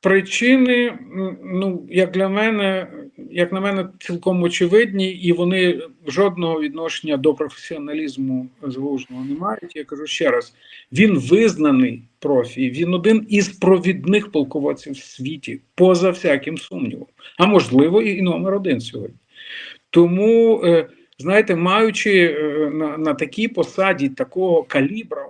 причини, ну, як для мене, як на мене, цілком очевидні, і вони жодного відношення до професіоналізму залужного не мають. Я кажу ще раз: він визнаний профі, він один із провідних полководців в світі, поза всяким сумнівом, а можливо, і номер один сьогодні. Тому, е, знаєте, маючи е, на, на такій посаді такого калібра,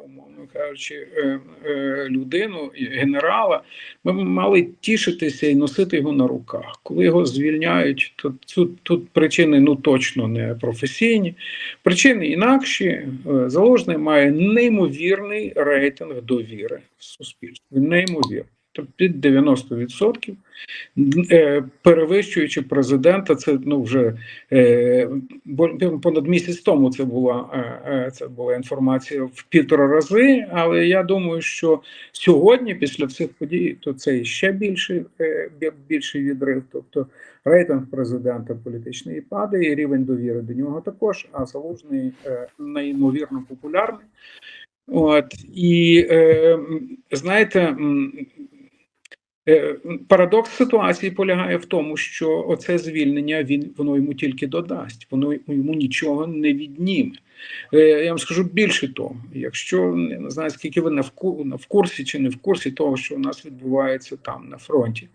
кажучи, е, е, людину, генерала, ми мали тішитися і носити його на руках. Коли його звільняють, то тут, тут причини ну точно не професійні. Причини інакші. Заложний має неймовірний рейтинг довіри в суспільстві. Неймовірний. Тобто під 90%, е, перевищуючи президента, це ну вже е, понад місяць тому це була е, це була інформація в півтора рази. Але я думаю, що сьогодні, після всіх подій, то це ще більший більший відрив. Тобто рейтинг президента політичний падає, і рівень довіри до нього також. А залужний неймовірно популярний. От і е, знаєте, парадокс ситуації полягає в тому, що оце звільнення він воно йому тільки додасть, воно йому нічого не відніме. Е, я вам скажу більше того, якщо не знаю, скільки ви в курсі чи не в курсі того, що у нас відбувається там на фронті,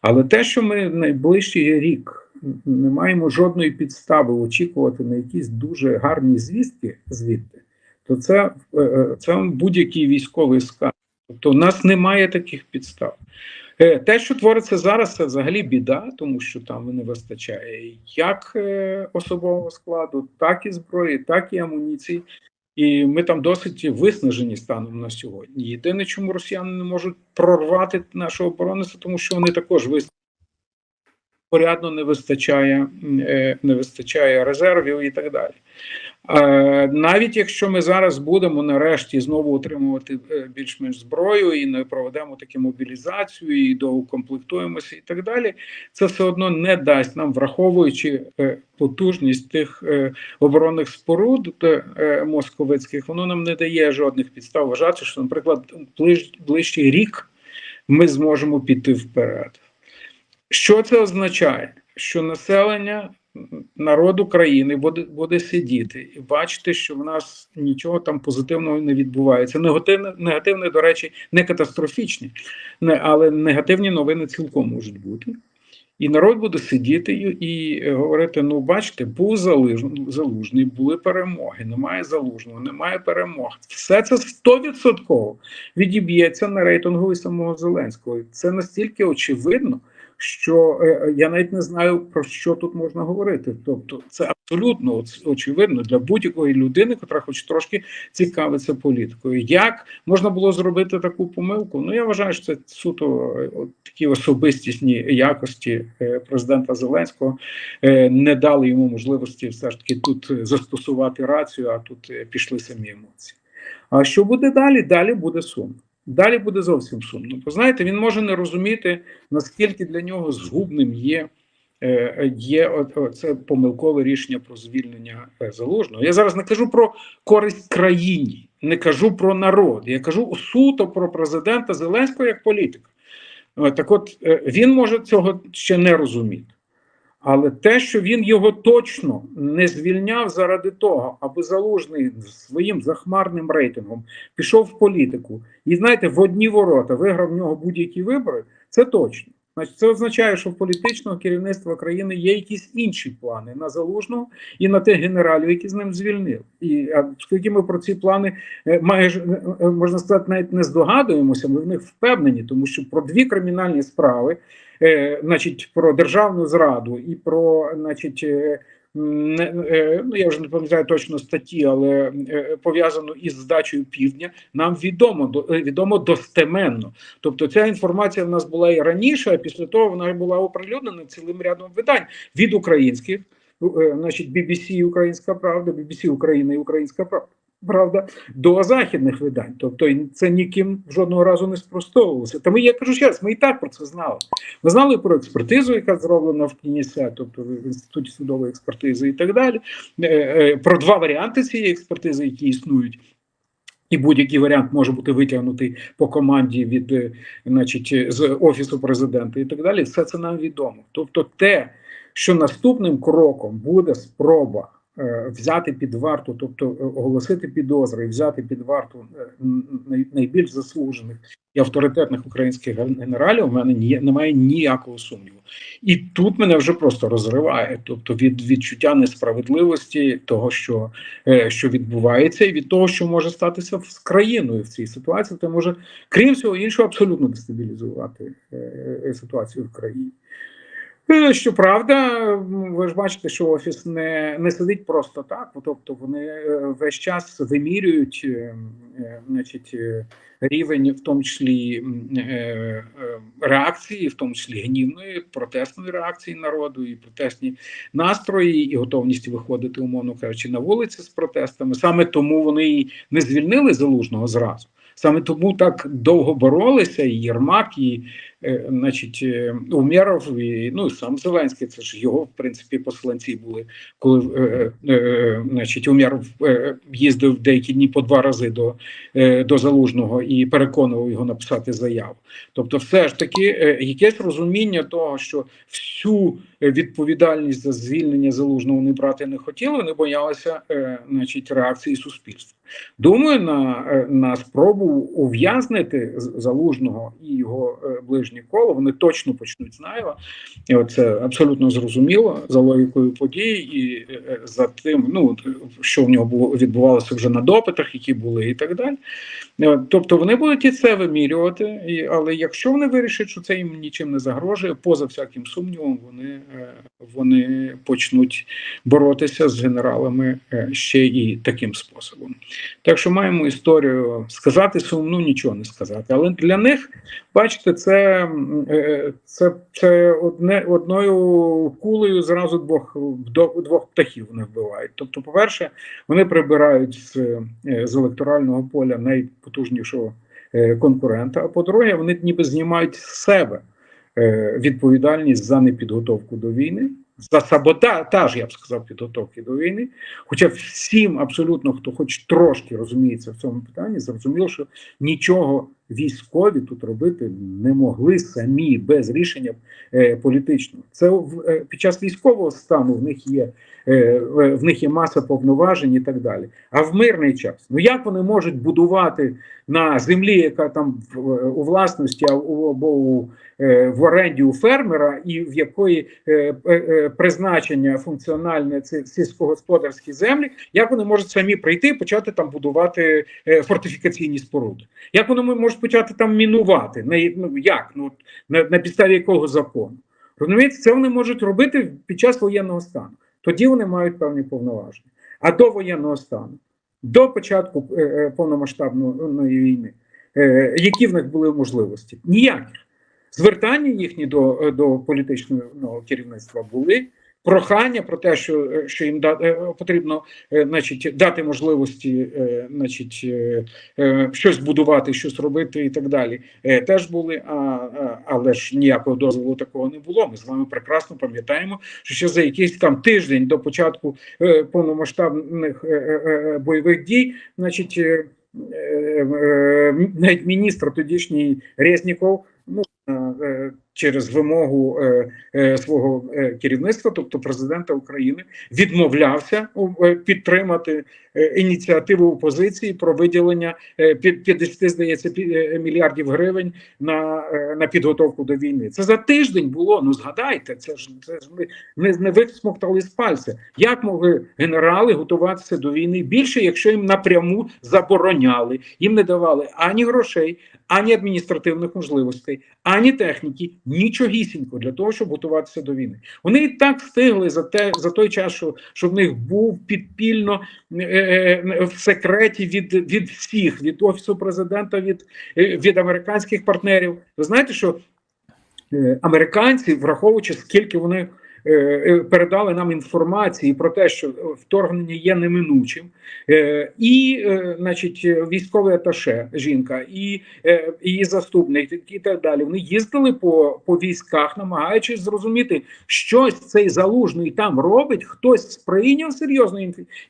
але те, що ми найближчий рік не маємо жодної підстави очікувати на якісь дуже гарні звістки звідти, то це, е, е, це будь-який військовий сказ. Тобто, у нас немає таких підстав. Е, Те, що твориться зараз, це взагалі біда, тому що там не вистачає як е, особового складу, так і зброї, так і амуніції. І ми там досить виснажені станом на сьогодні. Єдине, чому росіяни не можуть прорвати нашу оборону, це тому що вони також виснажені. Порядно не вистачає, е, не вистачає резервів і так далі. Е, Навіть якщо ми зараз будемо нарешті знову отримувати е, більш-менш зброю і не проведемо таку мобілізацію, і доукомплектуємося, і так далі, це все одно не дасть нам, враховуючи е, потужність тих оборонних споруд московицьких, воно нам не дає жодних підстав вважати, що, наприклад, ближчий рік ми зможемо піти вперед. Що це означає? Що населення народ України буде, буде сидіти і бачити, що в нас нічого там позитивного не відбувається. Негативне, негативне, до речі, не катастрофічні, не, але негативні новини цілком можуть бути. І народ буде сидіти і, і говорити: ну, бачите, був залужний, залужний, були перемоги, немає залужного, немає перемог. Все це 100% відіб'ється на рейтингові самого Зеленського. Це настільки очевидно що е, я навіть не знаю про що тут можна говорити. Тобто, це абсолютно очевидно для будь-якої людини, яка хоч трошки цікавиться політикою. Як можна було зробити таку помилку? Ну я вважаю, що це суто е, от такі особистісні якості е, президента Зеленського е, не дали йому можливості все ж таки тут е, застосувати рацію, а тут е, пішли самі емоції. А що буде далі? Далі буде сумно. Далі буде зовсім сумно. Бо знаєте, він може не розуміти, наскільки для нього згубним є, е, є це помилкове рішення про звільнення е, залужного. Я зараз не кажу про користь країні, не кажу про народ. Я кажу суто про президента Зеленського як політика. Е, Так от він може цього ще не розуміти. Але те, що він його точно не звільняв заради того, аби залужний своїм захмарним рейтингом пішов в політику і знаєте, в одні ворота виграв в нього будь-які вибори, це точно. Значить, це означає, що в політичного керівництва країни є якісь інші плани на залужного і на тих генералів, які з ним звільнили. І а оскільки ми про ці плани е, майже е, е, можна сказати, навіть не здогадуємося, ми в них впевнені, тому що про дві кримінальні справи, значить, про державну зраду і про, значить. Ну я вже не пам'ятаю точно статті, але е, пов'язану із здачею півдня, нам відомо до- е, відомо достеменно. Тобто ця інформація в нас була і раніше, а після того вона була оприлюднена цілим рядом видань від українських е, значить, BBC Українська Правда, BBC Україна і Українська Правда. Правда, до західних видань, тобто це ніким жодного разу не спростовувалося. Тому я кажу ще раз, ми і так про це знали. Ми знали про експертизу, яка зроблена в КНІСЕ, тобто в інституті судової експертизи і так далі. Е, е, Про два варіанти цієї експертизи, які існують. І будь-який варіант може бути витягнутий по команді від, е, значить, з офісу президента і так далі. Все це нам відомо. Тобто, те, що наступним кроком буде спроба взяти під варту, тобто е, оголосити підозри, взяти під варту е, найбільш заслужених і авторитетних українських ген- генералів, у мене ні, немає ніякого сумніву. І тут мене вже просто розриває. Тобто від відчуття несправедливості того, що, е, що відбувається, і від того, що може статися з країною в цій ситуації, це може, крім всього іншого, абсолютно дестабілізувати е, е, ситуацію в країні. Е, Щоправда, ви ж бачите, що офіс не, не сидить просто так. Тобто вони е, весь час вимірюють е, значить, рівень, в тому числі реакції, в тому числі гнівної, протестної реакції народу, і протестні настрої, і готовність виходити, умовно кажучи, на вулиці з протестами. Саме тому вони і не звільнили залужного зразу. Саме тому так довго боролися і Єрмак, і значить, е, Умєров, і ну і сам Зеленський. Це ж його в принципі посланці були, коли е, е, значить, Умєров е, їздив деякі дні по два рази до, е, до залужного і переконував його написати заяву. Тобто, все ж таки, е, якесь розуміння того, що всю е, відповідальність за звільнення залужного вони брати не хотіли, вони боялися, е, значить, реакції суспільства. Думаю, на, е, на спробу ув'язнити залужного і його е, коло вони точно почнуть з Наєва. І це абсолютно зрозуміло за логікою подій і е, е, за тим, ну що в нього було відбувалося вже на допитах, які були, і так далі. Е, Тобто вони будуть і це вимірювати, і, але якщо вони вирішать, що це їм нічим не загрожує, поза всяким сумнівом, вони, вони почнуть боротися з генералами ще і таким способом. Так що маємо історію сказати сумну, нічого не сказати. Але для них, бачите, це, м, е, це, це одне одною кулею зразу двох двох птахів вони вбивають. Тобто, по-перше, вони прибирають з, е, з електорального поля найпотужнішого е, конкурента. А по-друге, вони ніби знімають з себе е, відповідальність за непідготовку до війни, за саботаж, я б сказав, підготовки до війни. Хоча всім абсолютно, хто хоч трошки розуміється в цьому питанні, зрозуміло, що нічого військові тут робити не могли самі без рішення е, політичного. Це в, е, під час військового стану в них є. е, В в них є маса повноважень і так далі. А в мирний час, ну як вони можуть будувати на землі, яка там в- у власності або у, е, в оренді у фермера, і в якої е, е, е, призначення функціональне це сільськогосподарські землі, як вони можуть самі прийти і почати там будувати е, фортифікаційні споруди? Як вони можуть почати там мінувати? На, ну як? Ну, на, на підставі якого закону? Розумієте, це вони можуть робити під час воєнного стану. Тоді вони мають певні повноваження. А до воєнного стану, до початку е, е, повномасштабної війни, е, які в них були можливості? Ніяких. Звертання їхні до, е, до політичного керівництва були. Прохання про те, що, е, що їм да, е, потрібно е, значить, дати можливості значить, щось будувати, щось робити і так далі, теж були, а, але ж ніякого дозволу такого не було. Ми з вами прекрасно пам'ятаємо, що ще за якийсь там тиждень до початку повномасштабних бойових дій, значить, навіть міністр тодішній Резніков, ну через вимогу е, е, свого е, керівництва, тобто президента України, відмовлявся підтримати ініціативу опозиції про виділення е, 50, здається, мільярдів гривень на, на підготовку до війни. Це за тиждень було. Ну згадайте, це ж це ж ми не, не висмоктали з пальця. Як могли генерали готуватися до війни більше, якщо їм напряму забороняли, їм не давали ані грошей, ані адміністративних можливостей, ані техніки, нічогісінько для того, щоб готуватися до війни. Вони і так встигли за те за той час, що, що в них був підпільно е, е, в секреті від, від всіх, від офісу президента, від, е, від американських партнерів. Ви знаєте, що е, американці, враховуючи скільки вони е, е, передали нам інформації про те, що вторгнення є неминучим, е, і, е, значить, е, військовий аташе, жінка, і е, її заступник, і так далі. Вони їздили по, по військах, намагаючись зрозуміти, щось цей залужний там робить, хтось сприйняв серйозно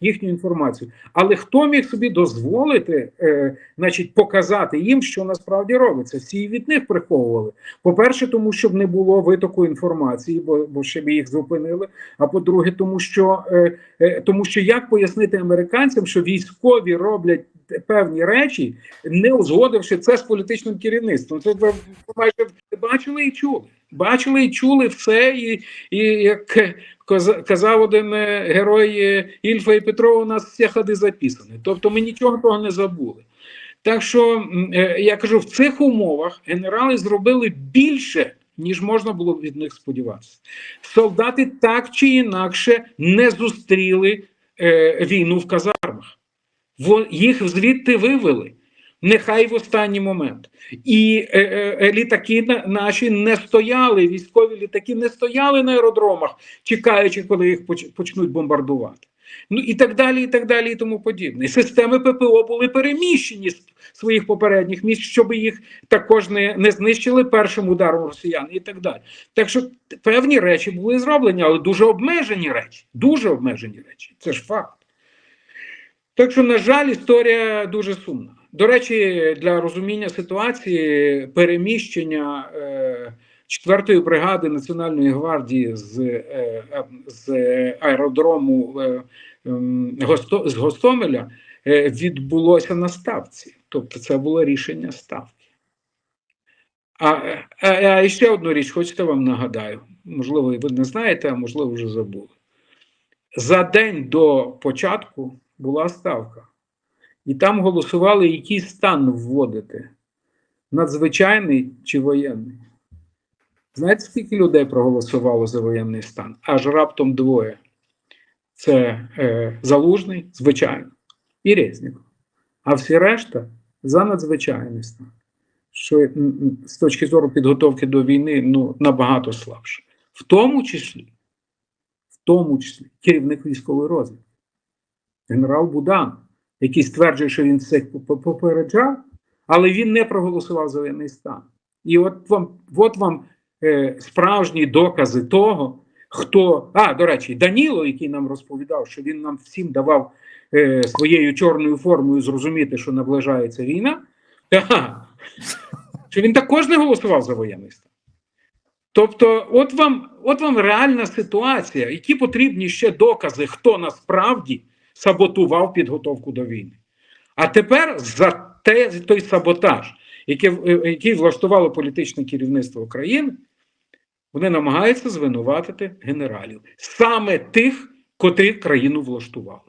їхню інформацію, але хто міг собі дозволити, е, значить, показати їм, що насправді робиться? Всі від них приховували. По-перше, тому щоб не було витоку інформації, бо, бо ще б їх зупинили. А по-друге, тому що е, е, тому що як пояснити американцям, що військові роблять певні речі, не узгодивши це з політичним керівництвом. Це майже бачили і чули. Бачили і чули все, і, і як казав один е, герой Ільфа і Петрова, у нас всі ходи записані. Тобто ми нічого того не забули. Так що я кажу, в цих умовах генерали зробили більше, ніж можна було від них сподіватися. Солдати так чи інакше не зустріли е, війну в казармах. Во, їх звідти вивели. Нехай в останній момент. І е, е, літаки на- наші не стояли, військові літаки не стояли на аеродромах, чекаючи, коли їх поч- почнуть бомбардувати. Ну і так далі, і так далі, і тому подібне. Системи ППО були переміщені з своїх попередніх місць, щоб їх також не, не знищили першим ударом росіян і так далі. Так що певні речі були зроблені, але дуже обмежені речі. Дуже обмежені речі. Це ж факт. Так що, на жаль, історія дуже сумна. До речі, для розуміння ситуації переміщення е, 4-ї бригади Національної гвардії з, е, е, з аеродрому е, ем, з Гостомеля відбулося на ставці. Тобто, це було рішення ставки. А, а, а ще одну річ, хочете вам нагадаю, можливо, ви не знаєте, а можливо, вже забули. За день до початку була ставка, і там голосували, який стан вводити: надзвичайний чи воєнний. Знаєте, скільки людей проголосувало за воєнний стан? Аж раптом двоє. Це е, Залужний, звичайно, і Резніков. А всі решта за надзвичайний стан. Що з точки зору підготовки до війни ну, набагато слабше. В тому числі, в тому числі керівник військової розвідки, генерал Будан, який стверджує, що він поп- попереджав, але він не проголосував за воєнний стан. І от вам, от вам е, справжні докази того, хто. А, до речі, Даніло, який нам розповідав, що він нам всім давав е, своєю чорною формою зрозуміти, що наближається війна. Ага, що він також не голосував за воєнний. Тобто, от вам, от вам реальна ситуація, які потрібні ще докази, хто насправді саботував підготовку до війни. А тепер за те, той саботаж, який, е, який влаштувало політичне керівництво України, вони намагаються звинуватити генералів, саме тих, котрі країну влаштували.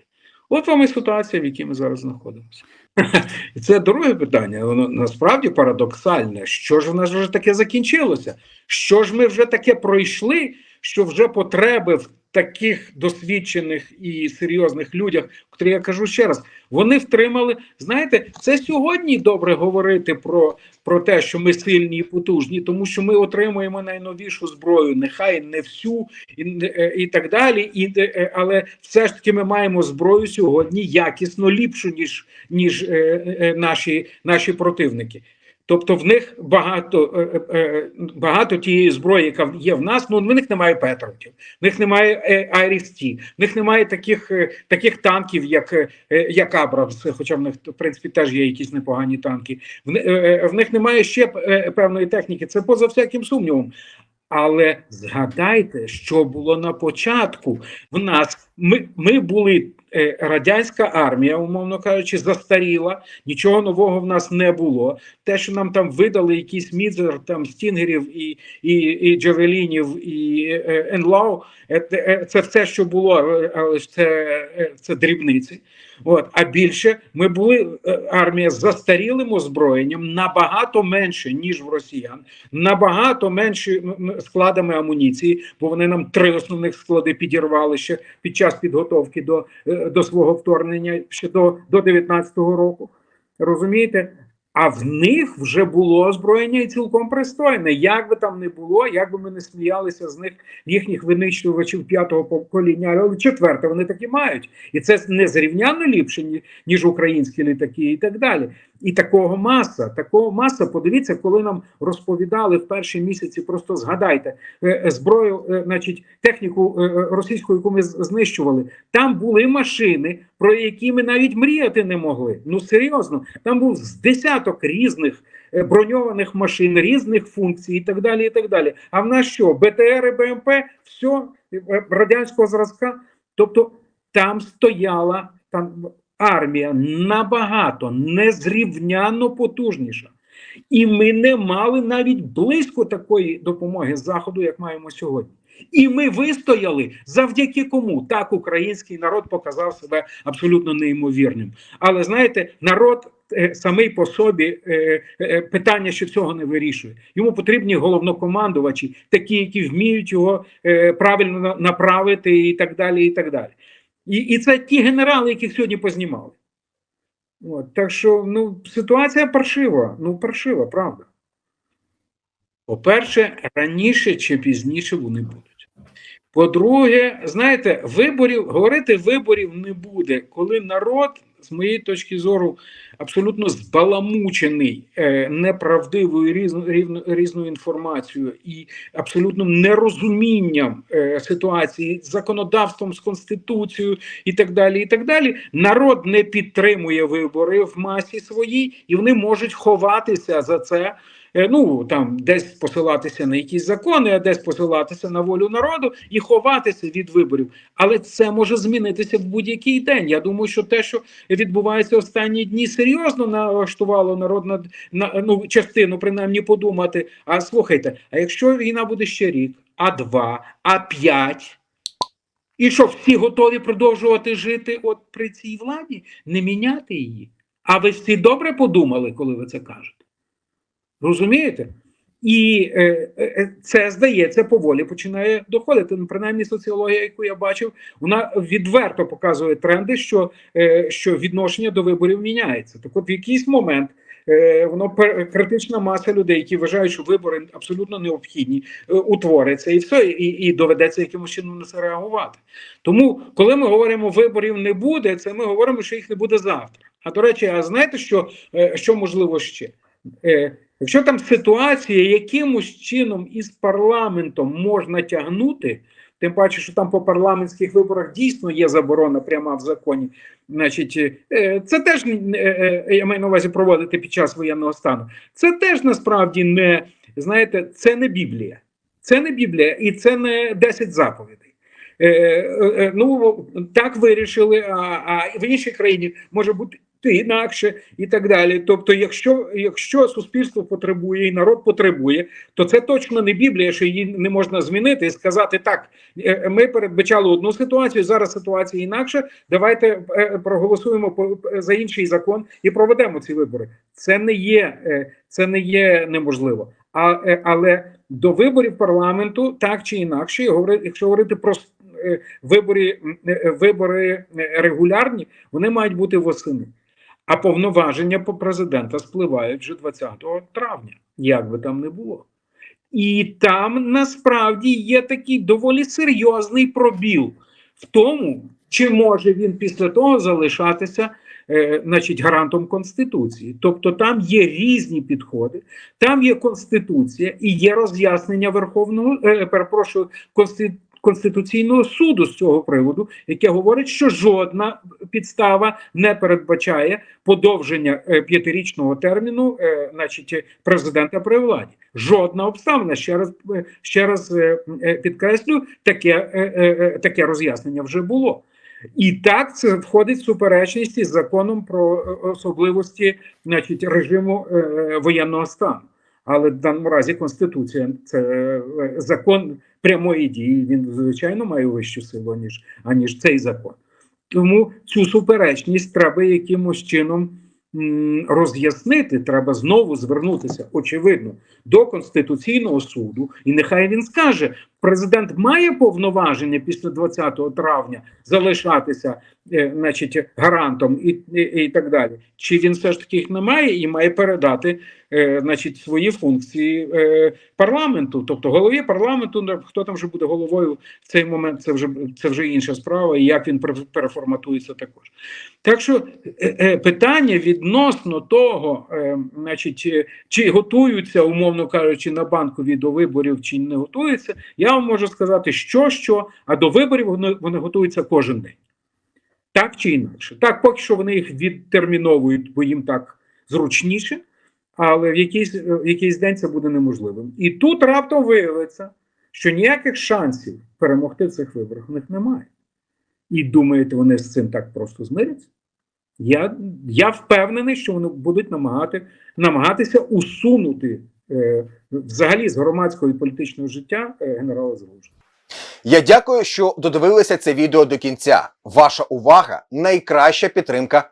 От вам і ситуація, в якій ми зараз знаходимося. І це друге питання. Воно насправді парадоксальне. Що ж в нас вже таке закінчилося? Що ж ми вже таке пройшли, що вже потреби в таких досвідчених і серйозних людях, котрі я кажу ще раз, вони втримали. Знаєте, це сьогодні добре говорити про, про те, що ми сильні і потужні, тому що ми отримуємо найновішу зброю, нехай не всю і, е, і так далі. І, е, але все ж таки ми маємо зброю сьогодні якісно ліпшу, ніж, ніж е, е, наші, наші противники. Тобто в них багато е, е, е, багато тієї зброї, яка є в нас. Ну в них немає Петровців, в них немає Айрісті, в них немає таких таких танків, як як Абрамс, хоча в них в принципі теж є якісь непогані танки. В, в них немає ще певної техніки. Це поза всяким сумнівом. Але згадайте, що було на початку. В нас ми, ми були радянська армія, умовно кажучи, застаріла. Нічого нового в нас не було. Те, що нам там видали якийсь мізер там стінгерів і, і, і джерелінів і е, енлау, е, е, це все, що було, е, але це, е, це дрібниці. От, а більше ми були е, армія з застарілим озброєнням набагато менше, ніж в росіян, набагато менше складами амуніції, бо вони нам три основних склади підірвали ще під час підготовки до, е, до свого вторгнення ще до, до 19-го року. Розумієте? А в них вже було озброєння і цілком пристойне. Як би там не було, як би ми не сміялися з них, їхніх винищувачів п'ятого покоління, але четверте вони такі мають. І це незрівнянно ліпше, ніж українські літаки, і так далі. І такого маса, такого маса. Подивіться, коли нам розповідали в перші місяці, просто згадайте е, е, зброю, е, значить, техніку російську, яку ми знищували. Там були машини, про які ми навіть мріяти не могли. Ну серйозно, там був з десяток різних броньованих машин, різних функцій і так далі. І так далі. А в нас що? БТР і БМП, все радянського зразка. Тобто там стояла там армія набагато незрівняно потужніша. І ми не мали навіть близько такої допомоги заходу, як маємо сьогодні. І ми вистояли завдяки кому так український народ показав себе абсолютно неймовірним. Але знаєте, народ е, самий по собі е, е, питання, що цього не вирішує. Йому потрібні головнокомандувачі, такі, які вміють його правильно направити, і так далі. І так далі. І, і це ті генерали, яких сьогодні познімали. От, так що ну, ситуація паршива. Ну, паршива, правда. По-перше, раніше чи пізніше вони будуть. По-друге, знаєте, виборів, говорити виборів не буде, коли народ, з моєї точки зору, абсолютно збаламучений е, неправдивою різно, різною інформацією і абсолютно нерозумінням е, ситуації, з законодавством, з конституцією і так далі. І так далі. Народ не підтримує вибори в масі своїй, і вони можуть ховатися за це. Е, Ну там десь посилатися на якісь закони, а десь посилатися на волю народу і ховатися від виборів. Але це може змінитися в будь-який день. Я думаю, що те, що відбувається останні дні, серйозно налаштувало народ на, на ну частину, принаймні, подумати. А слухайте, а якщо війна буде ще рік, а два, а п'ять. І що всі готові продовжувати жити от при цій владі, не міняти її? А ви всі добре подумали, коли ви це кажете? Розумієте? І е, е, це здається поволі починає доходити. Ну, принаймні, соціологія, яку я бачив, вона відверто показує тренди, що, е, що відношення до виборів міняється. Так, от в якийсь момент е, воно критична маса людей, які вважають, що вибори абсолютно необхідні, е, утвориться, і все, і, і доведеться якимось чином на це реагувати. Тому, коли ми говоримо, виборів не буде, це ми говоримо, що їх не буде завтра. А до речі, а знаєте, що, е, що можливо ще? Якщо там ситуація якимось чином із парламентом можна тягнути, тим паче, що там по парламентських виборах дійсно є заборона пряма в законі, значить, е, це теж е, е, я маю на увазі проводити під час воєнного стану. Це теж насправді не знаєте, це не Біблія. Це не Біблія і це не 10 заповідей. Ну так вирішили, а в іншій країні може бути інакше і так далі. Тобто, якщо, якщо суспільство потребує і народ потребує, то це точно не Біблія, що її не можна змінити і сказати так. е, Ми передбачали одну ситуацію, зараз ситуація інакша. Давайте е, проголосуємо за інший закон і проведемо ці вибори. Це не є, е, це не є неможливо. А, але до виборів парламенту так чи інакше, якщо говорити про вибори, вибори регулярні, вони мають бути восени. А повноваження по президента спливають вже 20 травня, як би там не було. І там насправді є такий доволі серйозний пробіл в тому, чи може він після того залишатися е, значить, гарантом Конституції. Тобто там є різні підходи, там є Конституція і є роз'яснення Верховного, е, перепрошую, Конституції. Конституційного суду з цього приводу, яке говорить, що жодна підстава не передбачає подовження е, п'ятирічного терміну, е, значить, президента при владі. Жодна обставина. Ще раз е, ще раз підкреслю, таке, таке роз'яснення вже було. І так це входить в суперечність із законом про особливості, значить, режиму воєнного стану. Але в даному разі Конституція це е, закон прямої дії. Він звичайно має вищу силу ніж аніж цей закон. Тому цю суперечність треба якимось чином роз'яснити. Треба знову звернутися, очевидно, до Конституційного суду, і нехай він скаже президент має повноваження після 20 травня залишатися, е, значить, гарантом і, і, і так далі. Чи він все ж таки їх не має і має передати, е, значить, свої функції е, парламенту, тобто голові парламенту, ну, хто там вже буде головою в цей момент, це вже це вже інша справа, і як він переформатується також. Так що е, питання відносно того, значить, е, чи готуються, умовно кажучи, на банкові до виборів, чи не готуються, я вам можу сказати, що що, а до виборів вони, вони готуються кожен день. Так чи інакше. Так, поки що вони їх відтерміновують, бо їм так зручніше, але в якийсь, в якийсь день це буде неможливим. І тут раптом виявиться, що ніяких шансів перемогти в цих виборах в них немає. І думаєте, вони з цим так просто змиряться? Я, я впевнений, що вони будуть намагати, намагатися усунути е, взагалі з громадського і політичного життя е, генерала Залужного. Я дякую, що додивилися це відео до кінця. Ваша увага найкраща підтримка